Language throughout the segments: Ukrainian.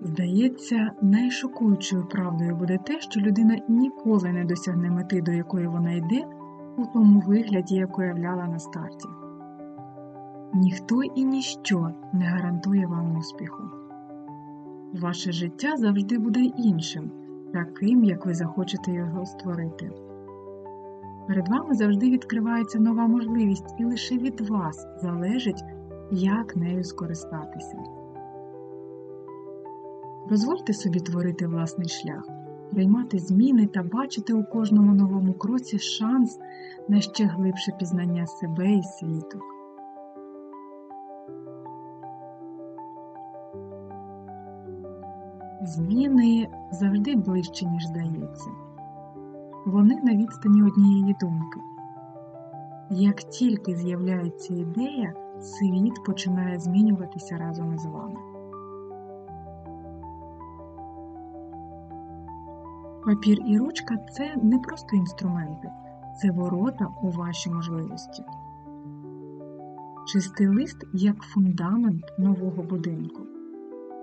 Здається, найшокуючою правдою буде те, що людина ніколи не досягне мети, до якої вона йде, у тому вигляді, як уявляла на старті. Ніхто і ніщо не гарантує вам успіху. Ваше життя завжди буде іншим, таким, як ви захочете його створити. Перед вами завжди відкривається нова можливість, і лише від вас залежить, як нею скористатися. Дозвольте собі творити власний шлях, приймати зміни та бачити у кожному новому кроці шанс на ще глибше пізнання себе і світу. Зміни завжди ближче, ніж здається. Вони на відстані однієї думки. Як тільки з'являється ідея, світ починає змінюватися разом із вами. Папір і ручка це не просто інструменти, це ворота у ваші можливості. Чистий лист як фундамент нового будинку.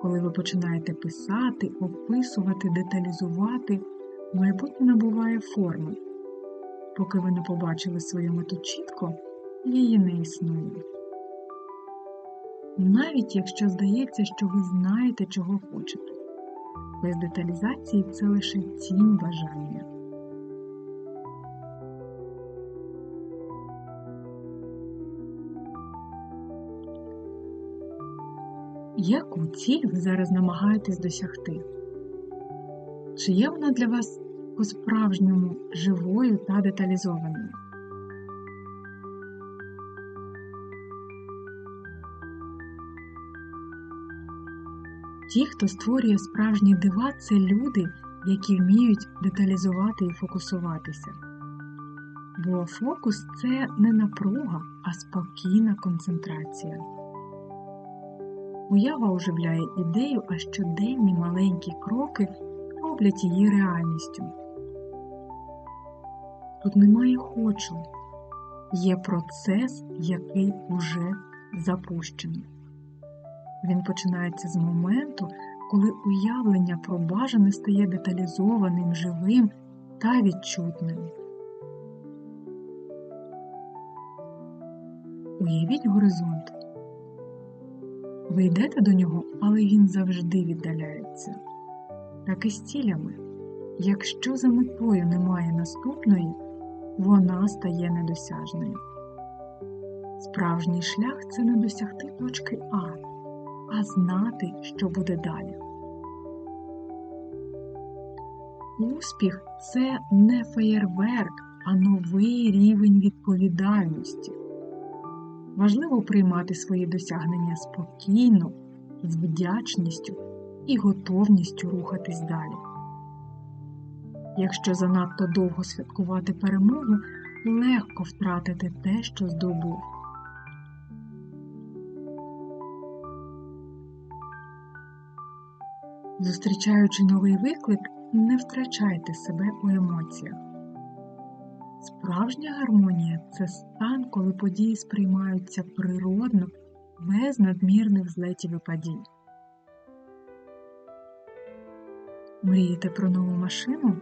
Коли ви починаєте писати, описувати, деталізувати, майбутнє набуває форми. Поки ви не побачили свою мету чітко, її не існує. Навіть якщо здається, що ви знаєте, чого хочете. Без деталізації це лише тінь бажання. Яку ціль ви зараз намагаєтесь досягти? Чи є вона для вас по-справжньому живою та деталізованою? Ті, хто створює справжні дива, це люди, які вміють деталізувати і фокусуватися. Бо фокус це не напруга, а спокійна концентрація. Уява оживляє ідею, а щоденні маленькі кроки роблять її реальністю. Тут немає хочу, є процес, який уже запущений. Він починається з моменту, коли уявлення про бажане стає деталізованим, живим та відчутним. Уявіть горизонт. Ви йдете до нього, але він завжди віддаляється. Так і з цілями. Якщо за метою немає наступної, вона стає недосяжною. Справжній шлях це не досягти точки А, а знати, що буде далі. Успіх це не феєрверк, а новий рівень відповідальності. Важливо приймати свої досягнення спокійно, з вдячністю і готовністю рухатись далі. Якщо занадто довго святкувати перемогу, легко втратити те, що здобув. Зустрічаючи новий виклик, не втрачайте себе у емоціях. Справжня гармонія це стан, коли події сприймаються природно, без надмірних злетів і падінь. Мрієте про нову машину?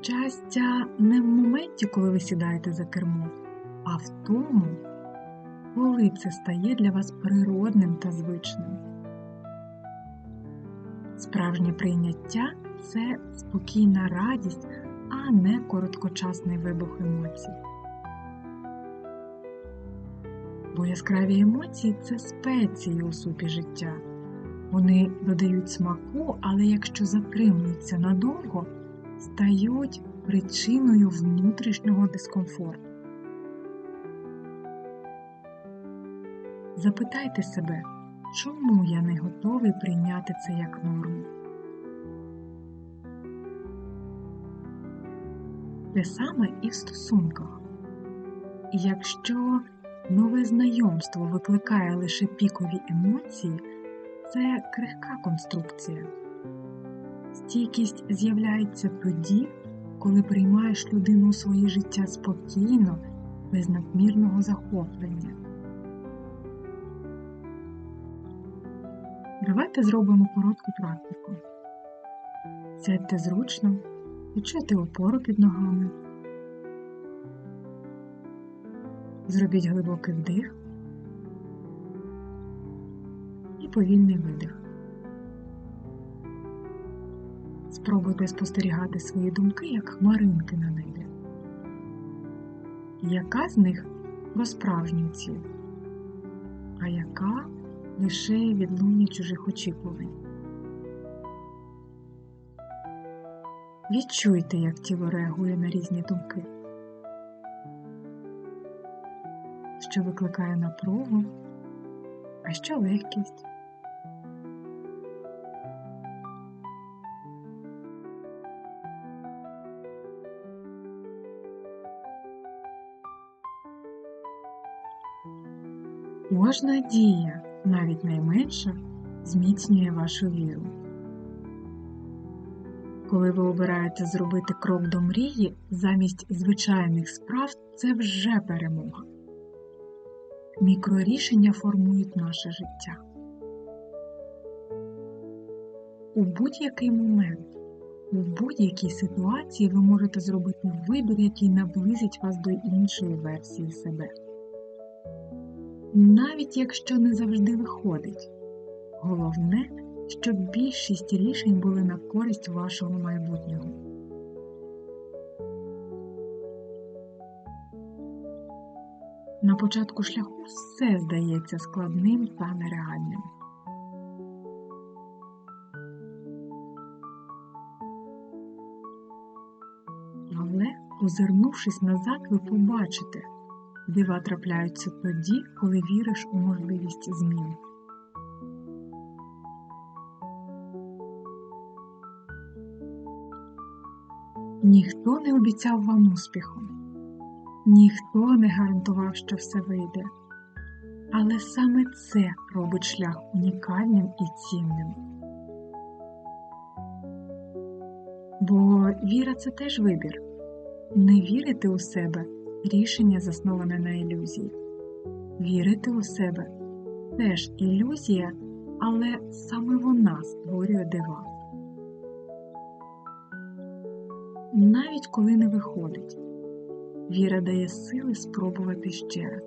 Щастя не в моменті, коли ви сідаєте за кермо, а в тому, коли це стає для вас природним та звичним. Справжнє прийняття це спокійна радість, а не короткочасний вибух емоцій. Бо яскраві емоції це спеції у супі життя. Вони додають смаку, але якщо затримуються надовго, стають причиною внутрішнього дискомфорту. Запитайте себе, чому я не готовий прийняти це як норму? Те саме і в стосунках. Якщо нове знайомство викликає лише пікові емоції, це крихка конструкція. Стійкість з'являється тоді, коли приймаєш людину у своє життя спокійно, без надмірного захоплення. Давайте зробимо коротку практику. Сядьте зручно, відчуйте опору під ногами. Зробіть глибокий вдих і повільний видих. Спробуйте спостерігати свої думки як хмаринки на небі. Яка з них про справжню ціль, а яка лише відлуння чужих очікувань? Відчуйте, як тіло реагує на різні думки, що викликає напругу, а що легкість. Кожна дія, навіть найменша, зміцнює вашу віру. Коли ви обираєте зробити крок до мрії замість звичайних справ, це вже перемога. Мікрорішення формують наше життя. У будь-який момент, у будь-якій ситуації ви можете зробити вибір, який наблизить вас до іншої версії себе навіть якщо не завжди виходить. Головне, щоб більшість рішень були на користь вашого майбутнього. На початку шляху все здається складним та нереальним. Але, озирнувшись назад, ви побачите, Дива трапляються тоді, коли віриш у можливість змін. Ніхто не обіцяв вам успіху, ніхто не гарантував, що все вийде. Але саме це робить шлях унікальним і цінним. Бо віра це теж вибір. Не вірити у себе рішення засноване на ілюзії. Вірити у себе теж ілюзія, але саме вона створює дива. Навіть коли не виходить, віра дає сили спробувати ще раз.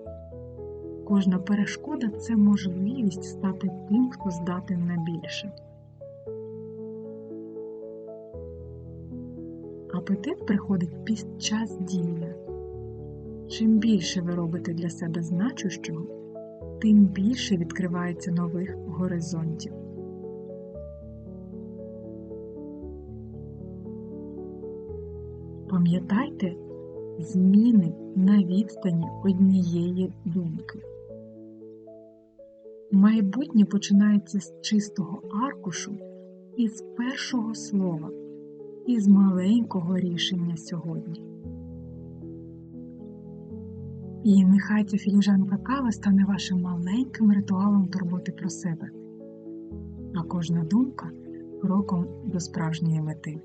Кожна перешкода це можливість стати тим, хто здатен на більше. Апетит приходить під час дії. Чим більше ви робите для себе значущого, тим більше відкривається нових горизонтів. Пам'ятайте зміни на відстані однієї думки. Майбутнє починається з чистого аркушу і з першого слова, і з маленького рішення сьогодні. І нехай ця філіжанка кави стане вашим маленьким ритуалом турботи про себе, а кожна думка кроком до справжньої мети.